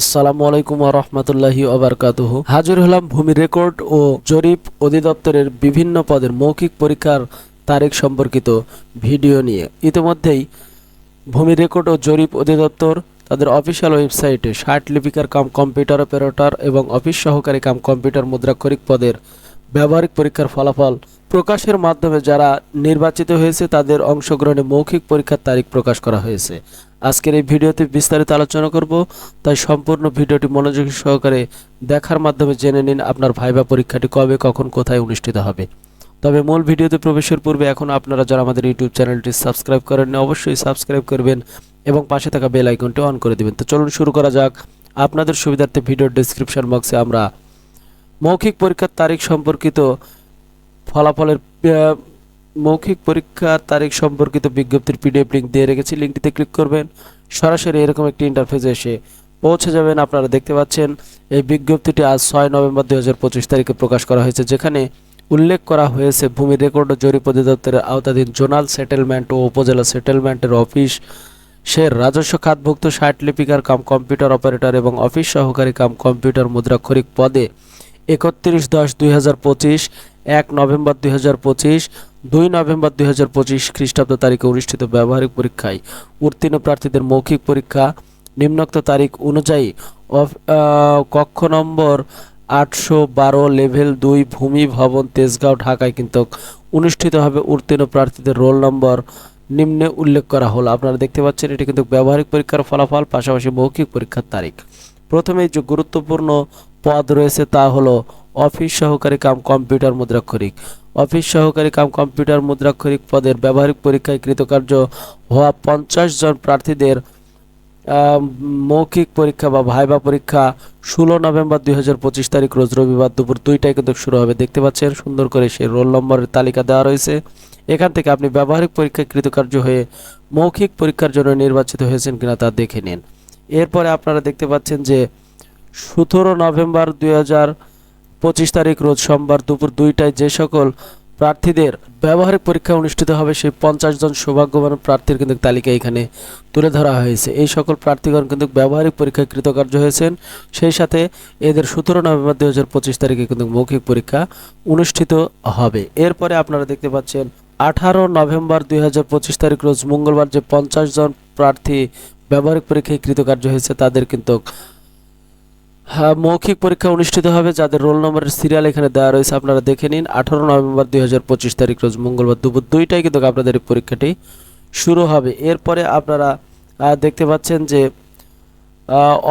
আসসালামু আলাইকুম রহমতুল্লাহি ওবরকাতুহু হাজির হলাম ভূমি রেকর্ড ও জরিপ অধিদপ্তরের বিভিন্ন পদের মৌখিক পরীক্ষার তারিখ সম্পর্কিত ভিডিও নিয়ে। ইতিমধ্যেই ভূমি রেকর্ড ও জরিপ অধিদপ্তর তাদের অফিসিয়াল ওয়েবসাইটে ষাট লিপিকার কাম কম্পিউটার অপারেটর এবং অফিস সহকারী কাম কম্পিউটার মুদ্রাক্ষরিক পদের ব্যবহারিক পরীক্ষার ফলাফল প্রকাশের মাধ্যমে যারা নির্বাচিত হয়েছে তাদের অংশগ্রহণে মৌখিক পরীক্ষার তারিখ প্রকাশ করা হয়েছে। আজকের এই ভিডিওতে বিস্তারিত আলোচনা করব। তাই সম্পূর্ণ ভিডিওটি মনোযোগী সহকারে দেখার মাধ্যমে জেনে নিন আপনার ভাইবা পরীক্ষাটি কবে, কখন, কোথায় অনুষ্ঠিত হবে। তবে মূল ভিডিওতে প্রবেশের পূর্বে এখন আপনারা যারা আমাদের ইউটিউব চ্যানেলটি সাবস্ক্রাইব করেননি, অবশ্যই সাবস্ক্রাইব করবেন এবং পাশে থাকা বেল আইকনটি অন করে দিবেন। তো চলুন শুরু করা যাক। আপনাদের সুবিধার্থে ভিডিওর ডেসক্রিপশন বক্সে আমরা মৌখিক পরীক্ষার তারিখ সম্পর্কিত ফলাফলের মৌখিক পরীক্ষার তারিখ সম্পর্কিত বিজ্ঞপ্তির পিডিএফ লিঙ্ক দিয়ে রেখেছি। লিঙ্কটিতে ক্লিক করবেন। সরাসরি এরকম একটি ইন্টারফেসে এসে পৌঁছে যাবেন। আপনারা দেখতে পাচ্ছেন, এই বিজ্ঞপ্তিটি আজ ছয় নভেম্বর দুই হাজার পঁচিশ তারিখে প্রকাশ করা হয়েছে, যেখানে উল্লেখ করা হয়েছে ভূমি রেকর্ড ও জরিপ অধিদপ্তরের আওতাধীন জোনাল সেটেলমেন্ট ও উপজেলা সেটেলমেন্টের অফিস। সে রাজস্ব খাতভুক্ত ষাট লিপিকার কাম কম্পিউটার অপারেটর এবং অফিস সহকারী কাম কম্পিউটার মুদ্রাক্ষরিক পদে একত্রিশ দশ দুই এক নভেম্বর দুই হাজার পঁচিশ, দুই নভেম্বর দুই হাজার পঁচিশ খ্রিস্টাব্দ তারিখে অনুষ্ঠিত ব্যবহারিক পরীক্ষায় উত্তীর্ণ প্রার্থীদের মৌখিক পরীক্ষা, নিম্নোক্ত তারিখ অনুযায়ী কক্ষ নম্বর আটশো বারো, লেভেল দুই, ভূমি ভবন, তেজগাঁও, ঢাকায় কিন্তু অনুষ্ঠিত হবে উত্তীর্ণ প্রার্থীদের রোল নম্বর। নিম্নে উল্লেখ করা হলো, আপনারা দেখতে পাচ্ছেন এটি কিন্তু ব্যবহারিক পরীক্ষার ফলাফল, পাশাপাশি মৌখিক পরীক্ষার তারিখ। প্রথমে যে গুরুত্বপূর্ণ পদ রয়েছে তা হলো অফিস সহকারী কাম কম্পিউটার মুদ্রাক্ষরিক। অফিস সহকারী কাম কম্পিউটার মুদ্রাক্ষরিক পদের ব্যবহারিক পরীক্ষায় কৃতকার্য হওয়া পঞ্চাশ জন প্রার্থীদের মৌখিক পরীক্ষা বা ভাইবা পরীক্ষা ষোলো নভেম্বর দুই হাজার পঁচিশ তারিখ, রোজ রবিবার দুপুর দুইটায় কিন্তু শুরু হবে। দেখতে পাচ্ছেন, সুন্দর করে সেই রোল নম্বরের তালিকা দেওয়া রয়েছে। এখান থেকে আপনি ব্যবহারিক পরীক্ষায় কৃতকার্য হয়ে মৌখিক পরীক্ষার জন্য নির্বাচিত হয়েছেন কিনা তা দেখে নিন। এরপরে আপনারা দেখতে পাচ্ছেন যে, সতেরো নভেম্বর দুই হাজার পঁচিশ তারিখ রোজ সোমবার দুপুর দুইটায় যে সকল প্রার্থীদের ব্যবহারিক পরীক্ষা অনুষ্ঠিত হবে, সেই পঞ্চাশ জন সৌভাগ্যবান প্রার্থীর কিন্তু তালিকা এখানে তুলে ধরা হয়েছে। এই সকল প্রার্থীগণ কিন্তু ব্যবহারিক পরীক্ষায় কৃতকার্য হয়েছেন। সেই সাথে এদের সতেরো নভেম্বর দুই হাজার পঁচিশ তারিখে কিন্তু মৌখিক পরীক্ষা অনুষ্ঠিত হবে। এরপরে আপনারা দেখতে পাচ্ছেন, আঠারো নভেম্বর দুই হাজার পঁচিশ তারিখ রোজ মঙ্গলবার যে পঞ্চাশ জন প্রার্থী ব্যবহারিক পরীক্ষায় কৃতকার্য হয়েছে, তাদের কিন্তু মৌখিক পরীক্ষা অনুষ্ঠিত হবে যাদের রোল নম্বরের সিরিয়াল এখানে দেওয়া রয়েছে, আপনারা দেখে নিন। আঠারো নভেম্বর দুই হাজার পঁচিশ তারিখ রোজ মঙ্গলবার দুপুর দুইটায় কিন্তু আপনাদের এই পরীক্ষাটি শুরু হবে। এরপরে আপনারা দেখতে পাচ্ছেন যে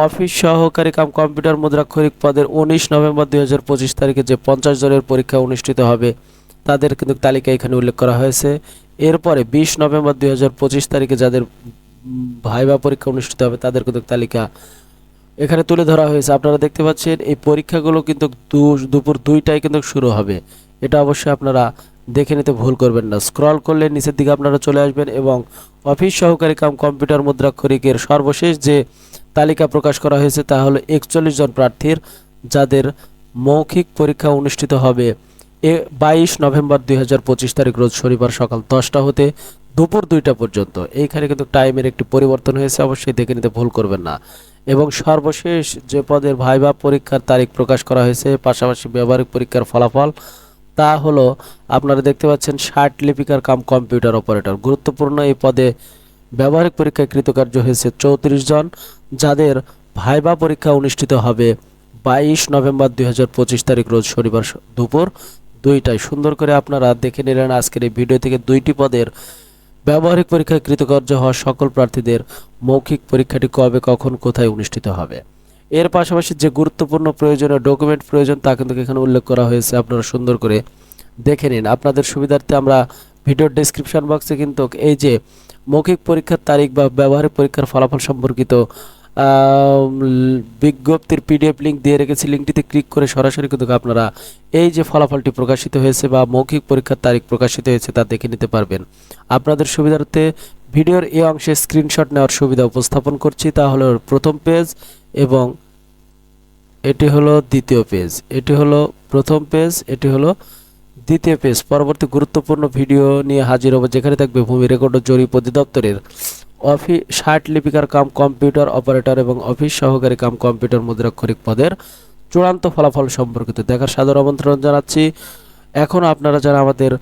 অফিস সহকারী কাম কম্পিউটার মুদ্রাক্ষরিক পদের উনিশ নভেম্বর দুই হাজার পঁচিশ তারিখে যে পঞ্চাশ জনের পরীক্ষা অনুষ্ঠিত হবে, তাদের কিন্তু তালিকা এখানে উল্লেখ করা হয়েছে। এরপরে বিশ নভেম্বর দুই হাজার পঁচিশ তারিখে যাদের ভাইবা পরীক্ষা অনুষ্ঠিত হবে, তাদের কিন্তু তালিকা এখানে তুলে ধরা হয়েছে। আপনারা দেখতে পাচ্ছেন, এই পরীক্ষাগুলো কিন্তু দুপুর দুইটায় কিন্তু শুরু হবে। এটা অবশ্যই আপনারা দেখে নিতে ভুল করবেন না। স্ক্রল করলে নিচের দিকে আপনারা চলে আসবেন এবং অফিস সহকারী কাম কম্পিউটার মুদ্রাক্ষরিকের সর্বশেষ যে তালিকা প্রকাশ করা হয়েছে তা হলো একচল্লিশ জন প্রার্থীর, যাদের মৌখিক পরীক্ষা অনুষ্ঠিত হবে এ বাইশ নভেম্বর দুই হাজার পঁচিশ তারিখ, রোজ শনিবার সকাল দশটা হতে। দুপুর দুইটা পর্যন্ত। এইখানে কিন্তু টাইমের একটি পরিবর্তন হয়েছে, অবশ্যই দেখে নিতে ভুল করবেন না। এবং সর্বশেষ যে পদের ভাইবা পরীক্ষার তারিখ প্রকাশ করা হয়েছে, পাশাপাশি ব্যবহারিক পরীক্ষার ফলাফল, তা হলো, আপনারা দেখতে পাচ্ছেন ষাট লিপিকার কাম কম্পিউটার অপারেটর গুরুত্বপূর্ণ এই পদে ব্যবহারিক পরীক্ষায় কৃতকার্য হয়েছে চৌত্রিশ জন, যাদের ভাইবা পরীক্ষা অনুষ্ঠিত হবে বাইশ নভেম্বর দুই হাজার পঁচিশ তারিখ, রোজ শনিবার দুপুর দুইটায়। সুন্দর করে আপনারা দেখে নিলেন আজকের এই ভিডিও থেকে দুইটি পদের ব্যবহারিক পরীক্ষায় কৃতকার্য হওয়া সকল প্রার্থীদের মৌখিক পরীক্ষাটি কবে, কখন, কোথায় অনুষ্ঠিত হবে। এর পাশাপাশি যে গুরুত্বপূর্ণ প্রয়োজনীয় ডকুমেন্ট প্রয়োজন তা কিন্তু এখানে উল্লেখ করা হয়েছে। আপনারা সুন্দর করে দেখে নিন। আপনাদের সুবিধার্থে আমরা ভিডিওর ডেসক্রিপশন বক্সে কিন্তু এই যে মৌখিক পরীক্ষার তারিখ বা ব্যবহারিক পরীক্ষার ফলাফল সম্পর্কিত বিজ্ঞপ্তির পিডিএফ লিঙ্ক দিয়ে রেখেছি। লিঙ্কটিতে ক্লিক করে সরাসরি কিন্তু আপনারা এই যে ফলাফলটি প্রকাশিত হয়েছে বা মৌখিক পরীক্ষার তারিখ প্রকাশিত হয়েছে তা দেখে নিতে পারবেন। আপনাদের সুবিধার্থে ভিডিওর এই অংশে স্ক্রিনশট নেওয়ার সুবিধা উপস্থাপন করছি। তা হলো প্রথম পেজ এবং এটি হলো দ্বিতীয় পেজ এটি হলো প্রথম পেজ এটি হলো দ্বিতীয় পেজ পরবর্তী গুরুত্বপূর্ণ ভিডিও নিয়ে হাজির হব যেখানে থাকবে ভূমি রেকর্ড ও জরিপ অধিদপ্তরের অফিস ষাট লিপিকার কাম কম্পিউটার অপারেটর এবং অফিস সহকারী কাম কম্পিউটার মুদ্রাক্ষরিক পদের চূড়ান্ত ফলাফল সম্পর্কিত দেখার সাদর আমন্ত্রণ জানাচ্ছি। এখন আপনারা যারা আমাদের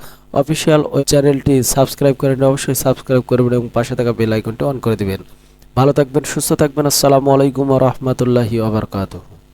অফিসিয়াল চ্যানেলটি সাবস্ক্রাইব করেন অবশ্যই সাবস্ক্রাইব করবেন এবং পাশে থাকা বেল আইকনটি অন করে দিবেন। ভালো থাকবেন, সুস্থ থাকবেন। আসসালামু আলাইকুম রহমতুল্লাহি আবরকাতুহ